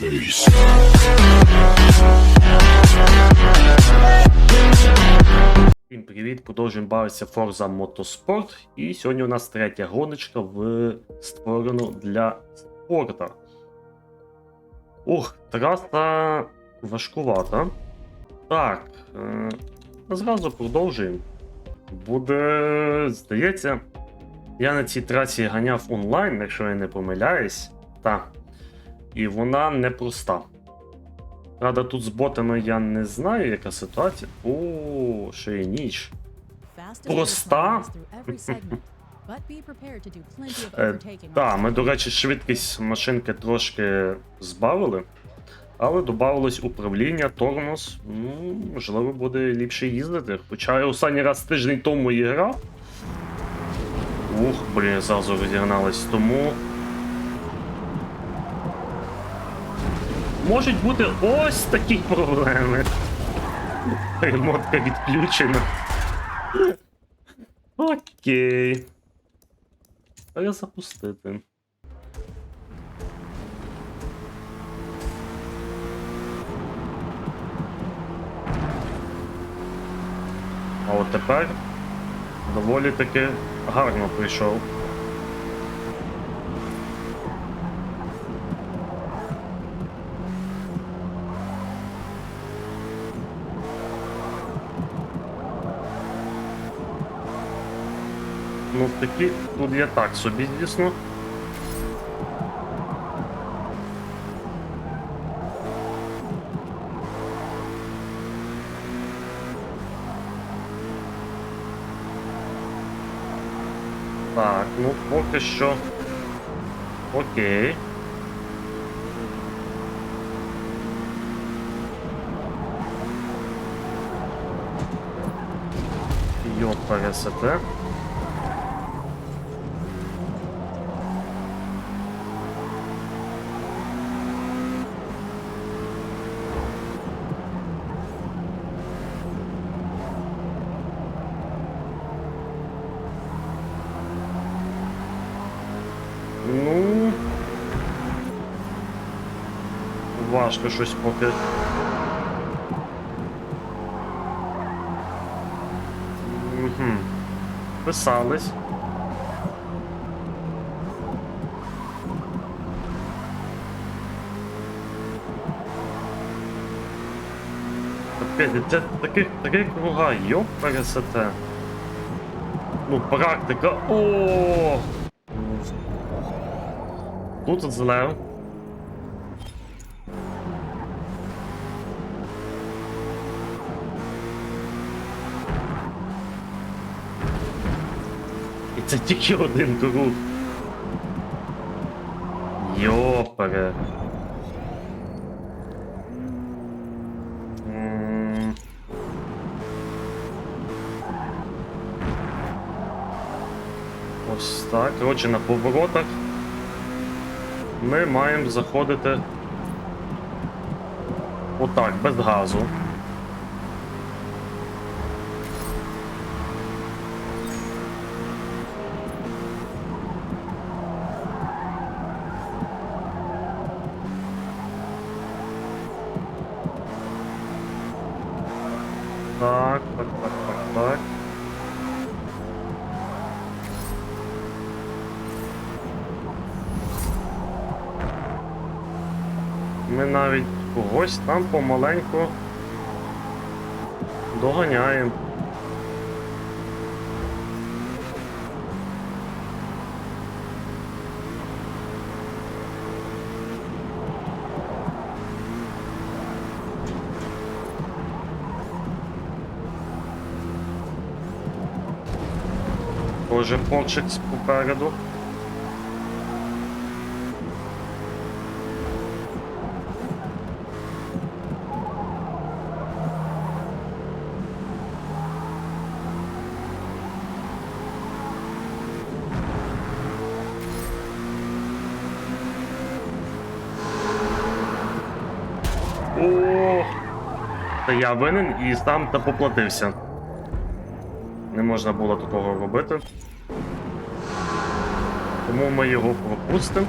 face. Всім привіт! Продовжуємо бавитися Forza Motorsport. І сьогодні у нас третя гоночка в створену для спорта. Ух, траса важкувата. Так, е, зразу продовжуємо. Буде, здається, я на цій трасі ганяв онлайн, якщо я не помиляюсь. Так. І вона непроста. Правда, тут з ботами я не знаю, яка ситуація. О, ще й ніч. Проста. Е, Так, ми, до речі, швидкість машинки трошки збавили, але додавалось управління, тормоз. Ну, можливо, буде ліпше їздити. Хоча я останній раз тиждень тому і грав. Ух, блін, зразу розігналась. Тому. Можуть бути ось такі проблеми. Перемотка відключена. Окей. Перезапустити. А от тепер доволі таки гарно прийшов. Такі тут я так собі, звісно. Так, ну поки що. Окей. Йо, пересете. Важко щось поки. Угу. Писались. Опять, це таких таких круга, йоп, пересете. Ну, практика. О! Тут злев. Це тільки один круг. Йопере. Ось так. Коротше, на поворотах ми маємо заходити отак, без газу. Так, так, так, так, так. Ми навіть когось там помаленьку доганяємо. Тоже порчик попереду. О, я винен і сам та поплатився. Не можна було такого робити. Тому ми його пропустимо.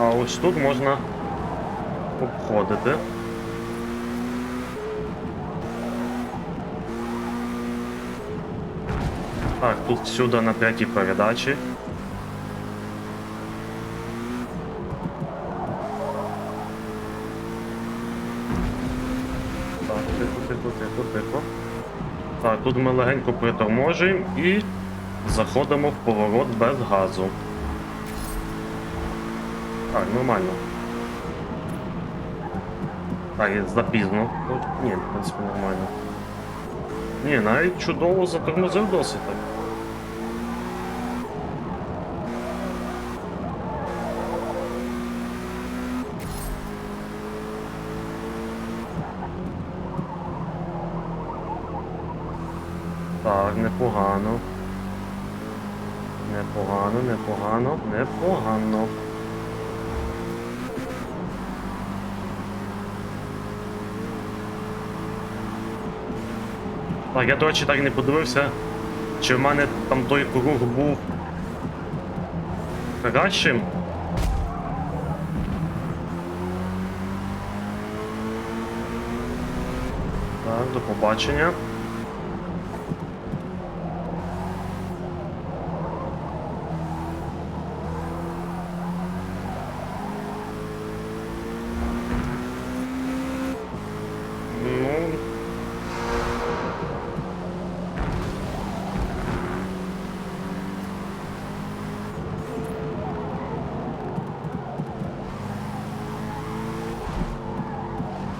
А ось тут можна обходити. Так, тут сюди на п'ятій передачі. Тут ми легенько приторможуємо і заходимо в поворот без газу. Так, нормально. Так, я запізно. Ну, Ні, в принципі, нормально. Ні, навіть чудово затормозив досить так. Так, непогано. Непогано, непогано, непогано. Так, я, до речі, так не подивився, чи в мене там той круг був кращим. Так, до побачення.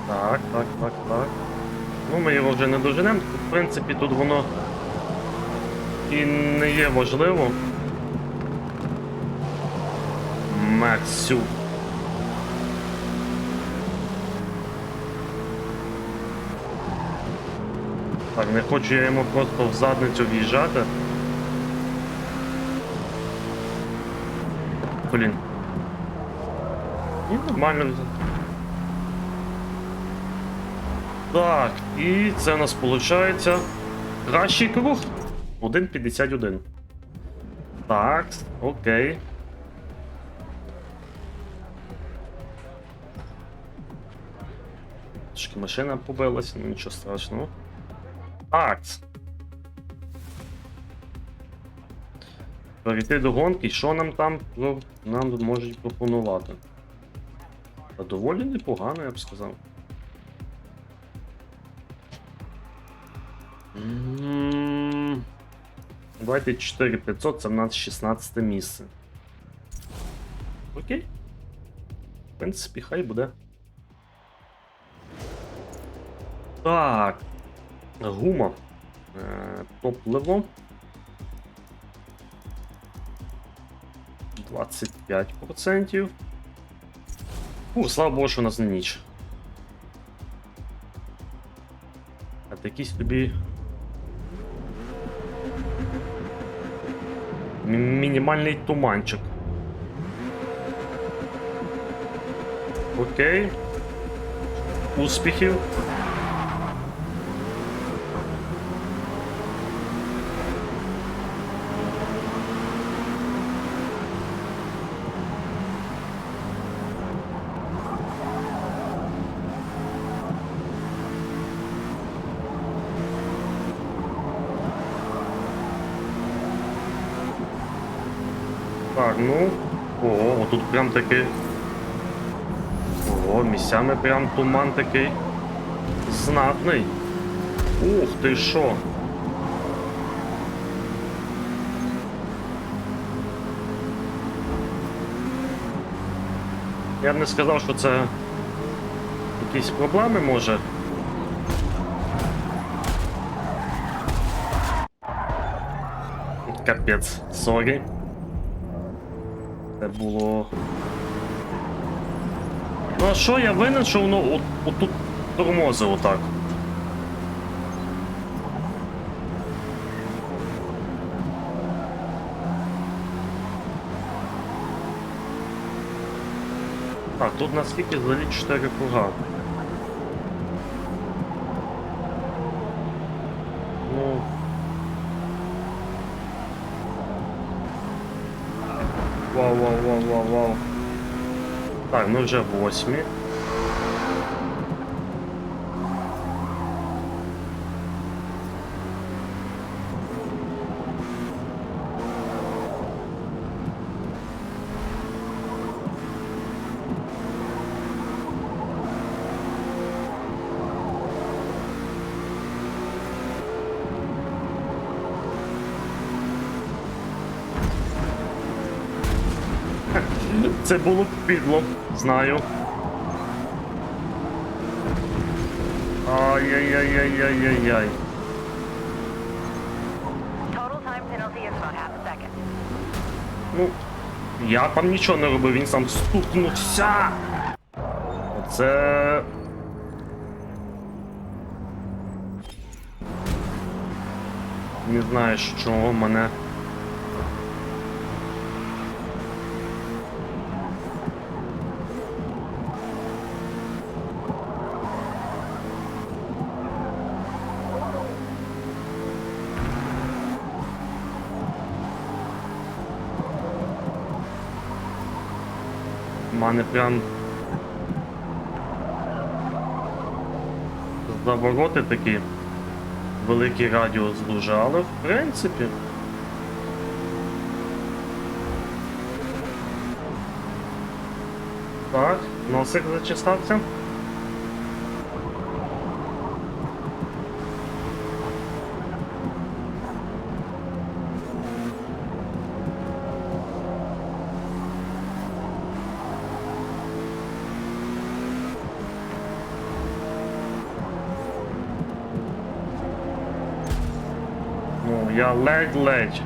Так, так, так, так. Ну, ми його вже не доженемо. В принципі, тут воно і не є важливо. Мецю. Так, не хочу я йому просто в задницю в'їжджати. Блін. І нормально. Так, і це у нас виходить кращий круг. 1.51. Так, окей. Трошки машина побилася, ну нічого страшного. Так. Перейти до гонки, що нам там нам можуть пропонувати? Та доволі непогано, я б сказав. Давайте 4500, це в нас 16 місце. Окей. В принципі, хай буде. Так. Гума. Е, топливо. 25%. Фу, слава Богу, що у нас не ніч. А якийсь тобі. Мінімальний туманчик. Окей. Успіхів. Ну. Ого, тут прям такий. Ого, місцями прям туман такий. Знатний. Ух ти що. Я б не сказав, що це якісь проблеми може. Капець, сорі. Це було. Ну а що я винен, що воно от, отут тормозило так? Так, тут наскільки взагалі 4 круга. Ну. Вау, вау, вау. Так, ми вже восьмі. Це було підло, знаю. Ай-яй-яй-яй-яй-яй-яй. Ну, я там нічого не робив, він сам стукнувся. Оце. Не знаю, що мене. Мене прям. Завороти такі. Великий радіус дуже, але в принципі. Так, носик зачесався. Я ледь-ледь.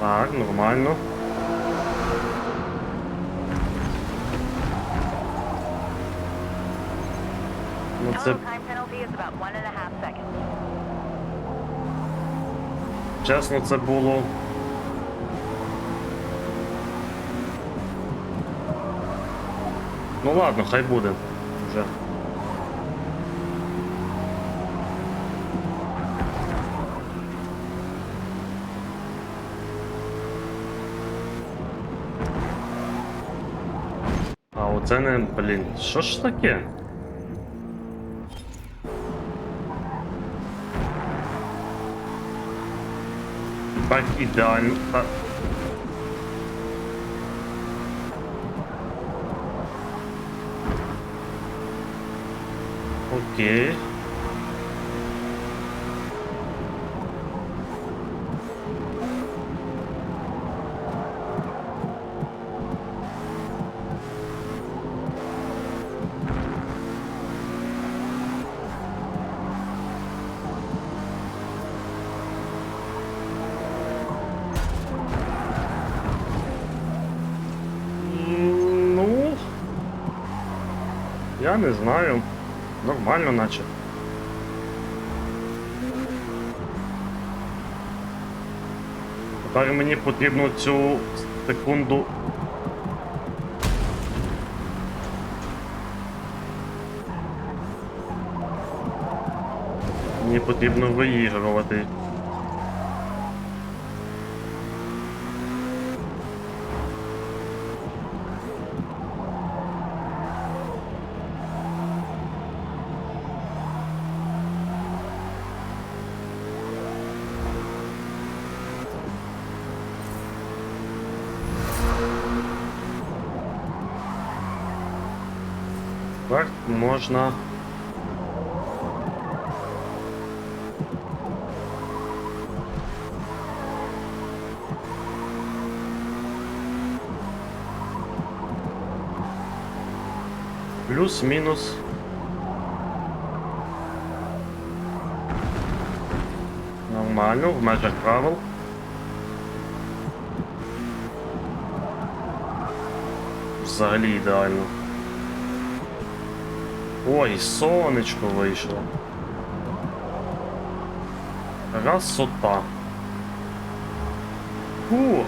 Так, нормально. Ну, це, чесно, це було. Ну ладно, хай буде. Вже. А оце не, блін, що ж таке? Так ідеально. Та... Окей. Не знаю. Нормально, наче. Тепер мені потрібно цю секунду. Мені потрібно виігрувати. можна. Плюс-мінус. Нормально, в межах правил. Взагалі ідеально. Ой, сонечко вийшло. Красота. Ух.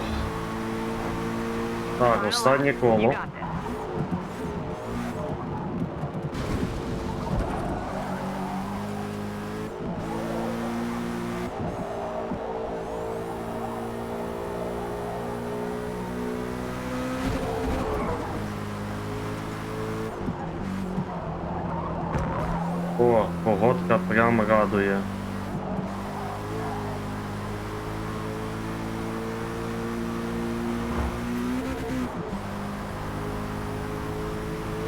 Так, останнє коло. О, погодка прям радує.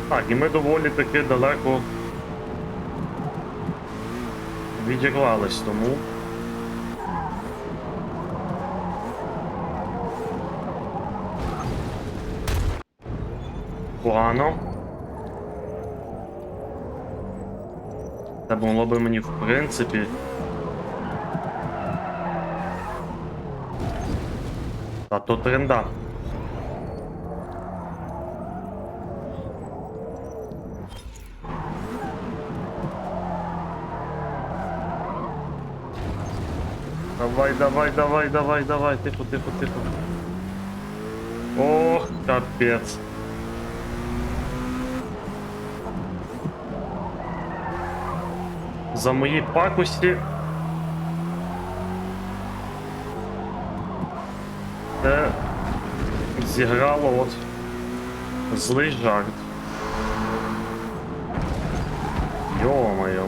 Так, і ми доволі таки далеко відірвались тому. Погано. Це могло би мені в принципі. Та то тренда. Давай, давай, давай, давай, давай, тихо, тихо, тихо. Ох, капець. За мої пакості. Це зіграло от злий жарт. Йо-моє.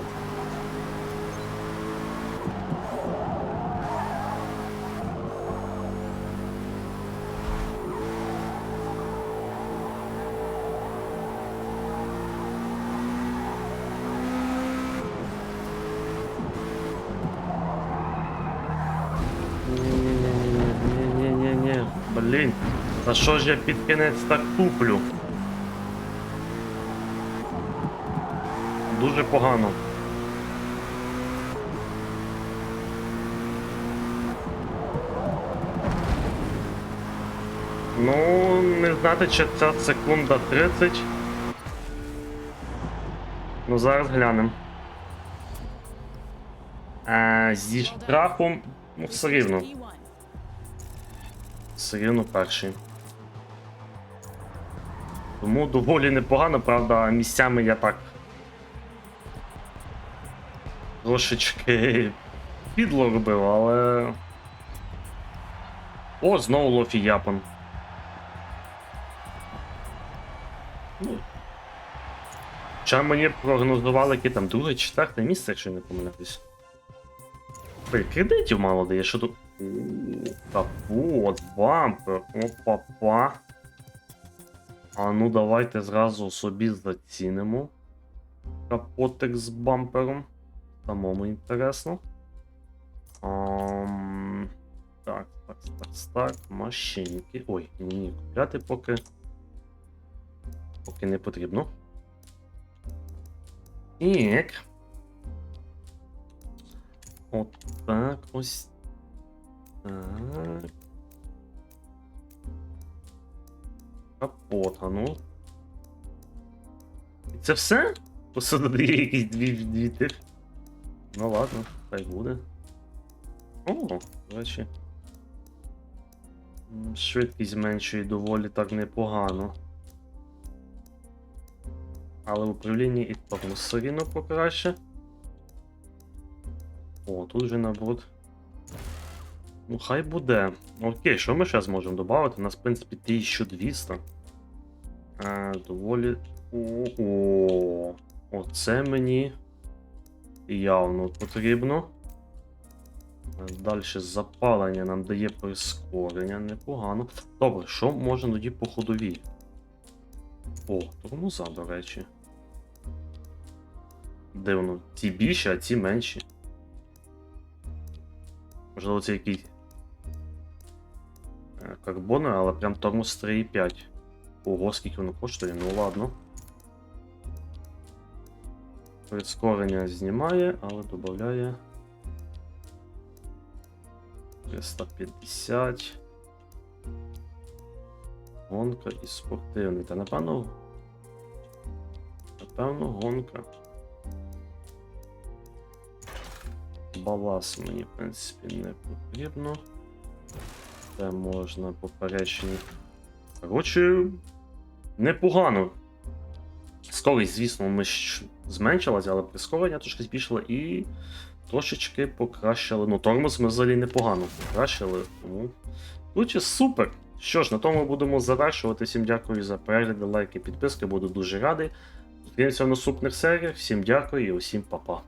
Що ж я під кінець так туплю? Дуже погано. Ну, не знати, чи ця секунда 30. Ну, зараз глянемо. Зі штрафом, ну, все рівно. P1. Все рівно перший. Тому доволі непогано, правда, місцями я так. Трошечки підло робив, але. О, знову Лофі Япон. Ну. Хоча мені прогнозували, яке там друге, четверте місце, якщо не помиляюсь. Ой, кредитів мало дає, що тут. Капот, бампер, опа-па. А ну давайте зразу собі зацінимо. Капотик з бампером. Самому інтересно. Ам, так, так, так, так, машинки. Ой, ні, купляти поки. Поки не потрібно. Так. От так, ось так. Капот, ну. І це все? Посадили якісь дві, дві тих. Ну ладно, хай буде. О, до речі. Швидкість зменшує доволі так непогано. Але в управлінні і тому все рівно покраще. О, тут вже наоборот. Ну, хай буде. Окей, що ми ще зможемо додати? У нас, в принципі, 1200. А, доволі. О, оце мені явно потрібно. Далі запалення нам дає прискорення, непогано. Добре, що можна тоді по ходовій? О, тормоза, до речі. Дивно, ці більші, а ці менші. Можливо, це якийсь е, карбони, але прям тормоз 3,5. Ого, скільки воно коштує, ну ладно. Прискорення знімає, але додає 350. Гонка і спортивний. Та напевно. Напевно, гонка. Балас мені, в принципі, не потрібно. Це можна поперечні. Коротше, непогано. Скорість, звісно, ми зменшилася, але прискорення трошки збільшило і трошечки покращили. Ну, тормоз ми взагалі непогано покращили, тому. Коротше, супер! Що ж, на тому будемо завершувати. Всім дякую за перегляди, лайки, підписки, буду дуже радий. Зустрінемося в наступних серіях. Всім дякую і усім па-па.